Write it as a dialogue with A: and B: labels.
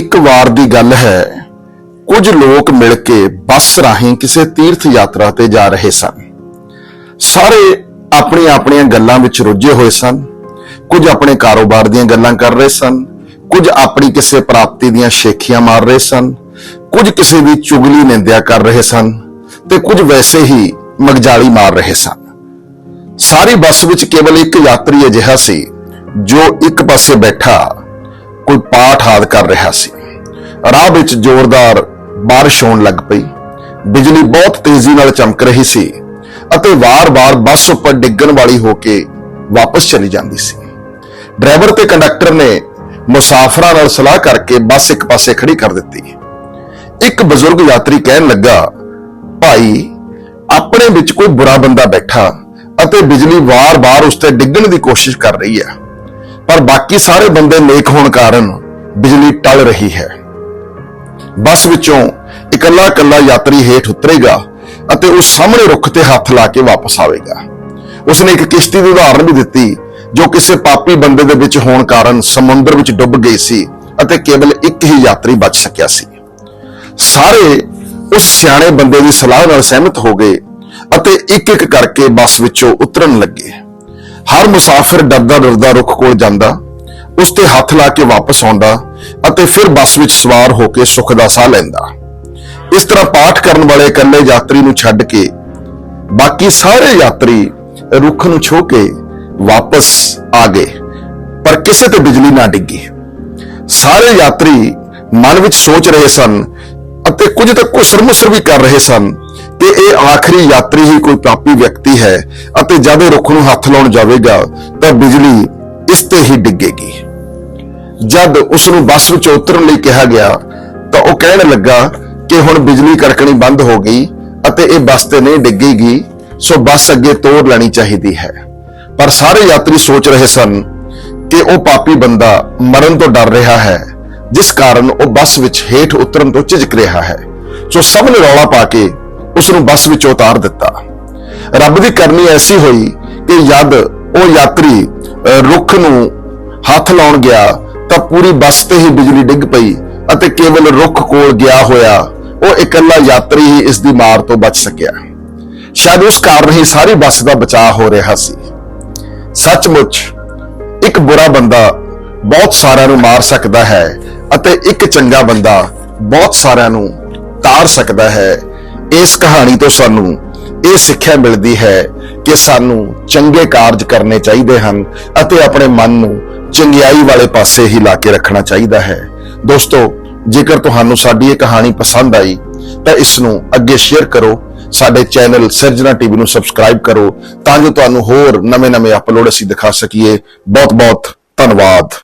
A: ਇੱਕ ਵਾਰ ਦੀ ਗੱਲ ਹੈ, ਕੁਝ ਲੋਕ ਮਿਲ ਕੇ ਬੱਸ ਰਾਹੀਂ ਕਿਸੇ ਤੀਰਥ ਯਾਤਰਾ ਤੇ ਜਾ ਰਹੇ ਸਨ। ਸਾਰੇ ਆਪਣੀਆਂ ਆਪਣੀਆਂ ਗੱਲਾਂ ਵਿੱਚ ਰੁੱਝੇ ਹੋਏ ਸਨ। ਕੁਝ ਆਪਣੇ ਕਾਰੋਬਾਰ ਦੀਆਂ ਗੱਲਾਂ ਕਰ ਰਹੇ ਸਨ। ਕੁਝ ਆਪਣੀ ਕਿਸੇ ਪ੍ਰਾਪਤੀ ਦੀਆਂ ਸ਼ੇਖੀਆਂ ਮਾਰ ਰਹੇ ਸਨ। ਕੁਝ ਕਿਸੇ ਦੀ ਚੁਗਲੀ ਨਿੰਦਿਆ ਕਰ ਰਹੇ ਸਨ ਤੇ ਕੁਝ ਵੈਸੇ ਹੀ ਮਗਜਾਲੀ ਮਾਰ ਰਹੇ ਸਨ। ਸਾਰੀ ਬੱਸ ਵਿੱਚ ਕੇਵਲ ਇੱਕ ਯਾਤਰੀ ਅਜਿਹਾ ਸੀ, ਜੋ ਇੱਕ ਪਾਸੇ ਬੈਠਾ ਕੋਈ ਪਾਠ ਆਦ ਕਰ ਰਿਹਾ ਸੀ। ਰਾਹ ਵਿੱਚ ਜ਼ੋਰਦਾਰ ਬਾਰਿਸ਼ ਹੋਣ ਲੱਗ ਪਈ। ਬਿਜਲੀ ਬਹੁਤ ਤੇਜ਼ੀ ਨਾਲ ਚਮਕ ਰਹੀ ਸੀ ਅਤੇ ਵਾਰ-ਵਾਰ ਬੱਸ ਉੱਪਰ ਡਿੱਗਣ ਵਾਲੀ ਹੋ ਕੇ ਵਾਪਸ ਚਲੀ ਜਾਂਦੀ ਸੀ। ਡਰਾਈਵਰ ਤੇ ਕੰਡਕਟਰ ਨੇ ਮੁਸਾਫਰਾਂ ਨਾਲ ਸਲਾਹ ਕਰਕੇ ਬੱਸ ਇੱਕ ਪਾਸੇ ਖੜੀ ਕਰ ਦਿੱਤੀ। ਇੱਕ ਬਜ਼ੁਰਗ ਯਾਤਰੀ ਕਹਿਣ ਲੱਗਾ, ਭਾਈ, ਆਪਣੇ ਵਿੱਚ ਕੋਈ ਬੁਰਾ ਬੰਦਾ ਬੈਠਾ ਅਤੇ ਬਿਜਲੀ ਵਾਰ-ਵਾਰ ਉਸ ਤੇ ਡਿੱਗਣ ਦੀ ਕੋਸ਼ਿਸ਼ ਕਰ ਰਹੀ ਹੈ। ਪਰ ਬਾਕੀ ਸਾਰੇ ਬੰਦੇ ਨੇਕ ਹੋਣ ਕਾਰਨ ਬਿਜਲੀ ਟਲ ਰਹੀ ਹੈ। ਬੱਸ ਵਿੱਚੋਂ ਇਕੱਲਾ ਇਕੱਲਾ ਯਾਤਰੀ ਹੇਠ ਉਤਰੇਗਾ ਅਤੇ ਉਹ ਸਾਹਮਣੇ ਰੁੱਖ ਤੇ ਹੱਥ ਲਾ ਕੇ ਵਾਪਸ ਆਵੇਗਾ। ਉਸਨੇ ਇੱਕ ਕਿਸ਼ਤੀ ਦੀ ਉਦਾਹਰਨ ਵੀ ਦਿੱਤੀ, ਜੋ ਕਿਸੇ ਪਾਪੀ ਬੰਦੇ ਦੇ ਵਿੱਚ ਹੋਣ ਕਾਰਨ ਸਮੁੰਦਰ ਵਿੱਚ ਡੁੱਬ ਗਈ ਸੀ ਅਤੇ ਕੇਵਲ ਇੱਕ ਹੀ ਯਾਤਰੀ ਬਚ ਸਕਿਆ ਸੀ। ਸਾਰੇ ਉਸ ਸਿਆਣੇ ਬੰਦੇ ਦੀ ਸਲਾਹ ਨਾਲ ਸਹਿਮਤ ਹੋ ਗਏ ਅਤੇ ਇੱਕ ਇੱਕ ਕਰਕੇ ਬੱਸ ਵਿੱਚੋਂ ਉਤਰਨ ਲੱਗੇ। ਹਰ ਮੁਸਾਫਿਰ ਡਰਦਾ ਡਰਦਾ ਰੁੱਖ ਕੋਲ ਜਾਂਦਾ ਉਸ ਤੇ ਹੱਥ ਲਾ ਕੇ ਵਾਪਸ ਆਉਂਦਾ ਅਤੇ ਫਿਰ ਬੱਸ ਵਿੱਚ ਸਵਾਰ ਹੋ ਕੇ ਸੁੱਖ ਦਾ ਸਾਹ ਲੈਂਦਾ। ਇਸ ਤਰ੍ਹਾਂ ਪਾਠ ਕਰਨ ਵਾਲੇ ਇਕੱਲੇ ਯਾਤਰੀ ਨੂੰ ਛੱਡ ਕੇ ਬਾਕੀ ਸਾਰੇ ਯਾਤਰੀ ਰੁੱਖ ਨੂੰ ਛੋਹ ਕੇ ਵਾਪਸ ਆ ਗਏ, ਪਰ ਕਿਸੇ ਤੇ ਬਿਜਲੀ ਨਾ ਡਿੱਗੀ। ਸਾਰੇ ਯਾਤਰੀ ਮਨ ਵਿੱਚ ਸੋਚ ਰਹੇ ਸਨ ਅਤੇ ਕੁਝ ਤਾਂ ਕੁਸਰ-ਮੁਸਰ ਵੀ ਕਰ ਰਹੇ ਸਨ। ਕਿ ਇਹ ਆਖਰੀ ਯਾਤਰੀ ਹੀ ਕੋਈ ਪਾਪੀ ਵਿਅਕਤੀ ਹੈ ਅਤੇ ਜਦ ਇਹ ਰੁੱਖ ਨੂੰ ਹੱਥ ਲਾਉਣ ਜਾਵੇਗਾ, ਤਾਂ ਬਿਜਲੀ ਇਸ ਤੇ ਹੀ ਡਿੱਗੇਗੀ। ਜਦ ਉਸ ਨੂੰ ਬੱਸ ਵਿੱਚ ਉਤਰਨ ਲਈ ਕਿਹਾ ਗਿਆ, ਤਾਂ ਉਹ ਕਹਿਣ ਲੱਗਾ ਕਿ ਹੁਣ ਬਿਜਲੀ ਕੜਕਣੀ ਬੰਦ ਹੋ ਗਈ ਅਤੇ ਇਹ ਬੱਸ ਤੇ ਨਹੀਂ ਡਿੱਗੇਗੀ, ਸੋ ਬੱਸ ਅੱਗੇ ਤੋੜ ਲੈਣੀ ਚਾਹੀਦੀ ਹੈ। ਪਰ ਸਾਰੇ ਯਾਤਰੀ ਸੋਚ ਰਹੇ ਸਨ ਕਿ ਉਹ ਪਾਪੀ ਬੰਦਾ ਮਰਨ ਤੋਂ ਡਰ ਰਿਹਾ ਹੈ। ਜਿਸ ਕਾਰਨ ਉਹ ਬੱਸ ਵਿੱਚ ਹੇਠ ਉਤਰਨ ਤੋਂ ਝਿਜਕ ਰਿਹਾ ਹੈ। ਸੋ ਸਭ ਨੇ ਰੌਲਾ ਪਾ ਕੇ ਉਸ ਨੂੰ ਬੱਸ ਵਿੱਚੋਂ ਉਤਾਰ ਦਿੱਤਾ। ਰੱਬ ਦੀ ਕਰਨੀ ਐਸੀ ਹੋਈ ਕਿ ਜਦ ਉਹ ਯਾਤਰੀ ਰੁੱਖ ਨੂੰ ਹੱਥ ਲਾਉਣ ਗਿਆ ਤਾਂ ਪੂਰੀ ਬੱਸ ਤੇ ਹੀ ਬਿਜਲੀ ਡਿੱਗ ਪਈ ਅਤੇ ਕੇਵਲ ਰੁੱਖ ਕੋਲ ਗਿਆ ਹੋਇਆ ਉਹ ਇਕੱਲਾ ਯਾਤਰੀ ਹੀ ਇਸ ਦੀ ਮਾਰ ਤੋਂ ਬਚ ਸਕਿਆ। ਸ਼ਾਇਦ ਉਸ ਕਾਰਨ ਹੀ ਸਾਰੀ ਬੱਸ ਦਾ ਬਚਾਅ ਹੋ ਰਿਹਾ ਸੀ। ਸੱਚਮੁੱਚ ਇੱਕ ਬੁਰਾ ਬੰਦਾ ਬਹੁਤ ਸਾਰਿਆਂ ਨੂੰ ਮਾਰ ਸਕਦਾ ਹੈ ਅਤੇ ਇੱਕ ਚੰਗਾ ਬੰਦਾ ਬਹੁਤ ਸਾਰਿਆਂ ਨੂੰ ਤਾਰ ਸਕਦਾ ਹੈ। ਇਸ ਕਹਾਣੀ ਤੋਂ ਸਾਨੂੰ ਇਹ ਸਿੱਖਿਆ ਮਿਲਦੀ ਹੈ ਕਿ ਸਾਨੂੰ ਚੰਗੇ ਕਾਰਜ ਕਰਨੇ ਚਾਹੀਦੇ ਹਨ ਅਤੇ ਆਪਣੇ ਮਨ ਨੂੰ ਚੰਗਿਆਈ ਵਾਲੇ ਪਾਸੇ ਹੀ ਲਾ ਕੇ ਰੱਖਣਾ ਚਾਹੀਦਾ ਹੈ। ਦੋਸਤੋ, ਜੇਕਰ ਤੁਹਾਨੂੰ ਸਾਡੀ ਇਹ ਕਹਾਣੀ ਪਸੰਦ ਆਈ, ਤਾਂ ਇਸ ਨੂੰ ਅੱਗੇ ਸ਼ੇਅਰ ਕਰੋ, ਸਾਡੇ ਚੈਨਲ ਸਿਰਜਣਾ ਟੀਵੀ ਨੂੰ ਸਬਸਕ੍ਰਾਈਬ ਕਰੋ, ਤਾਂ ਜੋ ਤੁਹਾਨੂੰ ਹੋਰ ਨਵੇਂ-ਨਵੇਂ ਅਪਲੋਡ ਅਸੀਂ ਦਿਖਾ ਸਕੀਏ। ਬਹੁਤ-ਬਹੁਤ ਧੰਨਵਾਦ।